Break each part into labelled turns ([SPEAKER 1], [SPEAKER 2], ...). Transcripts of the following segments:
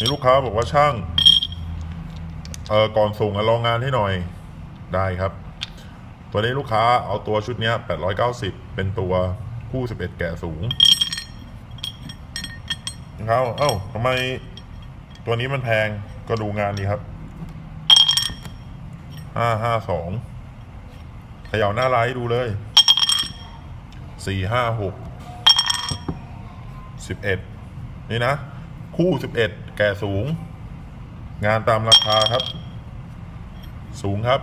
[SPEAKER 1] มีลูกค้าบอกว่าช่างเออก่อนส่งอลองงานให้หน่อยได้ครับ ตัวนี้ลูกค้าเอาตัวชุดนี้ย890 เป็นตัวคู่ 11 แก่สูงนะครับเอ้าทำไมตัวนี้มันแพงก็ดูงานนี้ครับ 552ขย่าหน้าไลท์ดูเลย 456 11 นี่นะ คู่11แก่สูง งานตามราคาครับ สูงครับ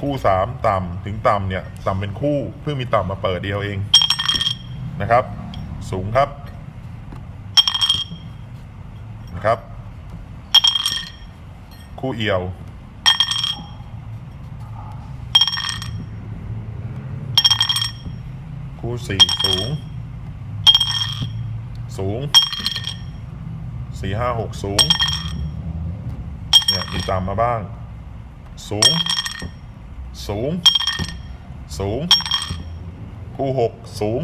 [SPEAKER 1] คู่สามต่ำถึงต่ำเนี่ยต่ำเป็นคู่เพิ่งมีต่ำมาเปิดเดียวเองนะครับ สูงครับนะครับ คู่เอี่ยวคู่สี่สูง สูงสี่ห้าหกสูงเนี่ยมีต่ำมาบ้าง สูง สูง สูง คู่หกสูง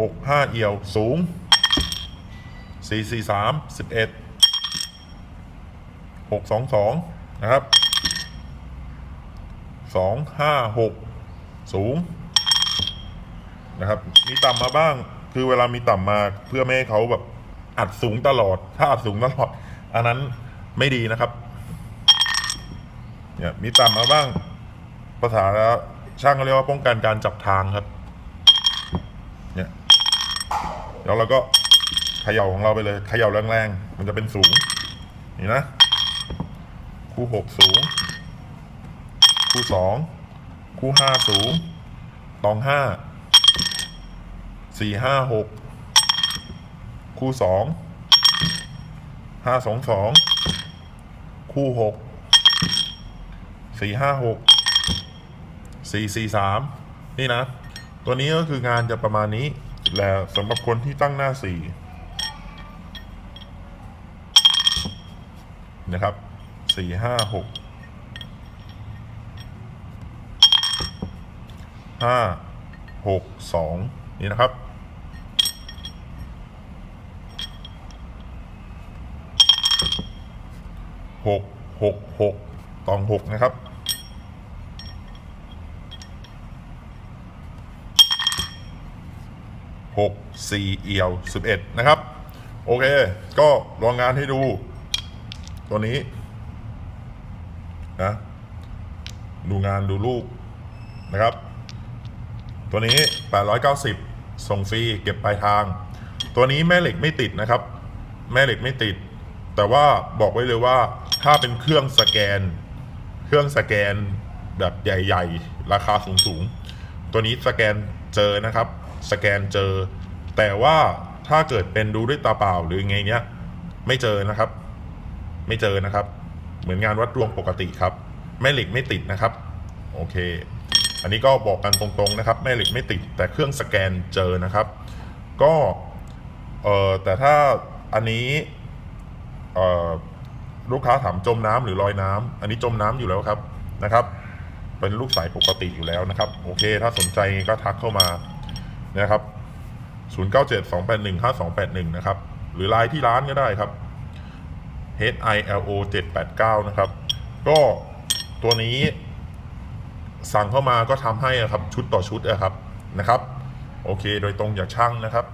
[SPEAKER 1] หกห้าเอี่ยวสูงสี่สี่สามสิบเอ็ดหกสองสองนะครับสองห้าหกสูง นะครับ มีต่ำมาบ้าง คือเวลามีต่ำมาเพื่อไม่ให้เขาแบบอัดสูงตลอด ถ้าอัดสูงตลอด อันนั้นไม่ดีนะครับ เนี่ยมีต่ำมาบ้าง ภาษาช่างเขาเรียกว่าป้องกันการจับทางครับ เนี่ย แล้วเราก็เขย่าของเราไปเลยเขย่าแรงๆ มันจะเป็นสูง นี่นะ คู่หกสูง คู่สอง คู่ห้าสูง ตองห้า สี่ห้าหกคู่สองห้าสองสองคู่หกสี่ห้าหกสี่สี่สามนี่นะ ตัวนี้ก็คืองานจะประมาณนี้ แล้วสำหรับคนที่ตั้งหน้าสี่นะครับสี่ห้าหกห้าหกสองนี่นะครับ หกหกหกตองหกนะครับหกสี่เอี่ยวสิบเอ็ดนะครับ โอเค ก็ลองงานให้ดู ตัวนี้ นะ ดูงานดูลูก นะครับ ตัวนี้ 890 ส่งฟรี เก็บปลายทาง ตัวนี้แม่เหล็กไม่ติดนะครับ แม่เหล็กไม่ติด แต่ว่าบอกไว้เลยว่าถ้าเป็นเครื่องสแกน เครื่องสแกนแบบใหญ่ ๆ ราคาสูงๆ ตัวนี้สแกนเจอนะครับ สแกนเจอ แต่ว่าถ้าเกิดเป็นดูด้วยตาเปล่าหรือไงเนี้ย ไม่เจอนะครับ ไม่เจอนะครับ เหมือนงานวัดดวงปกติครับ แม่เหล็กไม่ติดนะครับ โอเค อันนี้ก็บอกกันตรงๆนะครับ แม่เหล็กไม่ติด แต่เครื่องสแกนเจอนะครับ ก็เออแต่ถ้าอันนี้ ลูกค้าถามจมน้ำหรือลอยน้ำอันนี้จมน้ำอยู่แล้วครับนะครับ เป็นลูกสายปกติอยู่แล้วนะครับ โอเค ถ้าสนใจก็ทักเข้ามานะครับ 0972815281 นะครับ หรือไลน์ที่ร้านก็ได้ครับ H I L O 789นะครับ ก็ตัวนี้สั่งเข้ามาก็ทำให้อะครับชุดต่อชุดอะครับนะครับ โอเค โดยตรงจากช่างนะครับ